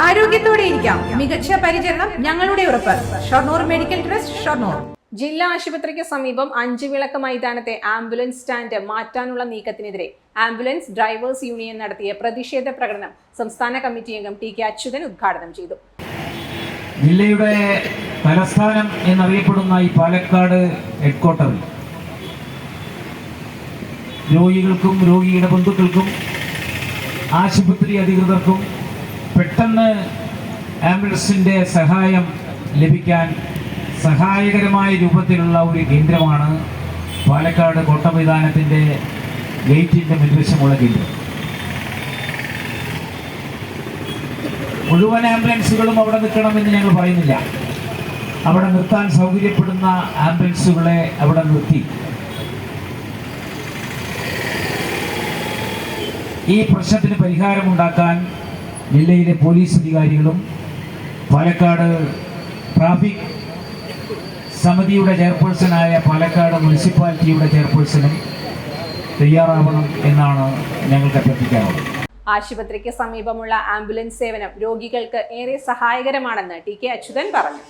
ആരോഗ്യത്തോടെ ഇരിക്കാം. മികച്ച പരിചരണം ഞങ്ങളുടെ ഉറപ്പ്. Shoranur medical trust Shoranur. ജില്ലാ ആശുപത്രിക്ക് സമീപം അഞ്ചു വിളക്ക് മൈതാനത്തെ ആംബുലൻസ് സ്റ്റാൻഡ് മാറ്റാനുള്ള നീക്കത്തിനെതിരെ ആംബുലൻസ് ഡ്രൈവേഴ്സ് യൂണിയൻ നടത്തിയ പ്രതിഷേധ പ്രകടനം സംസ്ഥാന കമ്മിറ്റി അംഗം ടി കെ അച്യുതൻ ഉദ്ഘാടനം ചെയ്തു. ജില്ലയുടെ തലസ്ഥാനം എന്നറിയപ്പെടുന്ന ഈ പാലക്കാട് ഹെഡ്ക്വാർട്ടറിൽ രോഗികൾക്കും രോഗിയുടെ ബന്ധുക്കൾക്കും ആശുപത്രി അധികൃതർക്കും പെട്ടെന്ന് ആംബുലൻസിന്റെ സഹായം ലഭിക്കാൻ സഹായകരമായ രൂപത്തിലുള്ള ഒരു കേന്ദ്രമാണ് പാലക്കാട് കോട്ടമൈതാനത്തിന്റെ ഗേറ്റിന്റെ മുൻവശമുള്ള കേന്ദ്രം. മുഴുവൻ ആംബുലൻസുകളും അവിടെ നിൽക്കണമെന്ന് ഞങ്ങൾ പറയുന്നില്ല. അവിടെ നിർത്താൻ സൗകര്യപ്പെടുന്ന ആംബുലൻസുകളെ അവിടെ നിർത്തി. ഈ പ്രശ്നത്തിന് പരിഹാരമുണ്ടാക്കാൻ ജില്ലയിലെ പോലീസ് അധികാരികളും പാലക്കാട് ട്രാഫിക് സമിതിയുടെ ചെയർപേഴ്സണായ പാലക്കാട് മുനിസിപ്പാലിറ്റിയുടെ ചെയർപേഴ്സണും തയ്യാറാവണം എന്നാണ് ഞങ്ങൾക്ക് അഭ്യർത്ഥിക്കാറുള്ളത് ആശുപത്രിക്ക് സമീപമുള്ള ആംബുലൻസ് സേവനം രോഗികൾക്ക് ഏറെ സഹായകരമാണെന്ന് ടി കെ അച്യുതൻ പറഞ്ഞു.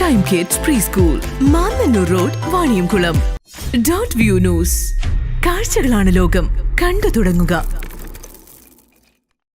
Time kids preschool Mannanur road Vaniyamkulam dot view news കാഴ്ചകളാണ് ലോകം. കണ്ടു തുടങ്ങുക.